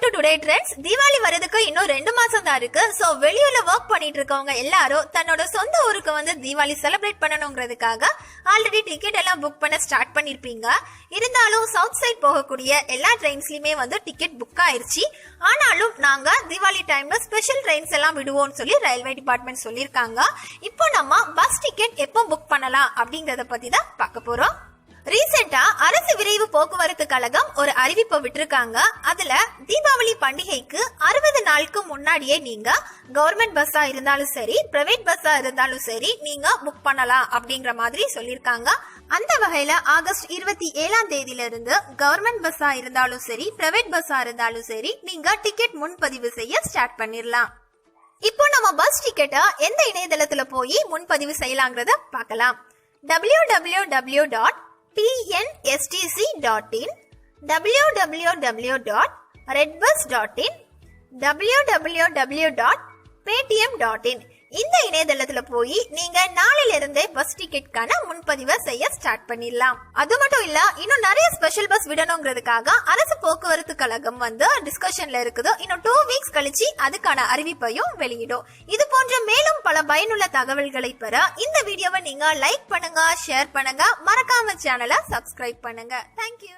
Great friends Deepavali வரதுக்கு இன்னும் ரெண்டு மாசம் தான் இருக்கு. சோ வெளியூர்ல ஒர்க் பண்ணிட்டு இருக்கவங்க எல்லாரும் தன்னோட சொந்த ஊருக்கு வந்து தீபாவளி செலிப்ரேட் பண்ணணுங்கிறதுக்காக ஆல்ரெடி டிக்கெட் எல்லாம் புக் பண்ண ஸ்டார்ட் பண்ணிருப்பீங்க. இருந்தாலும் சவுத் சைட் போகக்கூடிய எல்லா ட்ரெயின்ஸ்லயுமே வந்து டிக்கெட் புக் ஆயிருச்சு. ஆனாலும் நாங்க தீபாவளி டைம்ல ஸ்பெஷல் ட்ரெயின்ஸ் எல்லாம் விடுவோம்னு சொல்லி ரயில்வே டிபார்ட்மெண்ட் சொல்லியிருக்காங்க. இப்போ நம்ம பஸ் டிக்கெட் எப்போ புக் பண்ணலாம் அப்படிங்கறத பத்தி தான் பார்க்க போறோம். ரீசெண்டா அரசு விரைவு போக்குவரத்து கழகம் ஒரு அறிவிப்பை விட்டுருக்காங்க. அதுல தீபாவளி பண்டிகைக்கு அறுபது நாளுக்கு முன்னாடியே நீங்க கவர்மெண்ட் பஸ்ஸா இருந்தாலும் சரி பிரைவேட் பஸ்ஸா இருந்தாலும் சரி நீங்க புக் பண்ணலாம் அப்படிங்கிற மாதிரி சொல்லியிருக்காங்க. அந்த வகையில ஆகஸ்ட் இருபத்தி ஏழாம் தேதியில இருந்து கவர்மெண்ட் பஸ்ஸா இருந்தாலும் சரி பிரைவேட் பஸ்ஸா இருந்தாலும் சரி நீங்க டிக்கெட் முன்பதிவு செய்ய ஸ்டார்ட் பண்ணிடலாம் இப்போ நம்ம பஸ் டிக்கெட்டை எந்த இணையதளத்துல போய் முன்பதிவு செய்யலாங்கிறத பார்க்கலாம். W W W dot pnstc.in, www.redbus.in, www.paytm.in இந்த இணையதளத்துல போய் நீங்க நாளையில இருந்தே பஸ் டிக்கெட்கான முன்பதிவை செய்ய ஸ்டார்ட் பண்ணிடலாம். அது மட்டும் இல்ல இன்னும் நிறைய ஸ்பெஷல் பஸ் விடணுங்கிறதுக்காக அரசு போக்குவரத்து கழகம் வந்து டிஸ்கஷன்ல இருக்குது. இன்னும் டூ வீக்ஸ் கழிச்சு அதுக்கான அறிவிப்பையும் வெளியிடும். இது போன்ற மேலும் பல பயனுள்ள தகவல்களை பெற இந்த வீடியோவை நீங்க லைக் பண்ணுங்க ஷேர் பண்ணுங்க. மறக்காம சேனலை சப்ஸ்கிரைப் பண்ணுங்க. தேங்க்யூ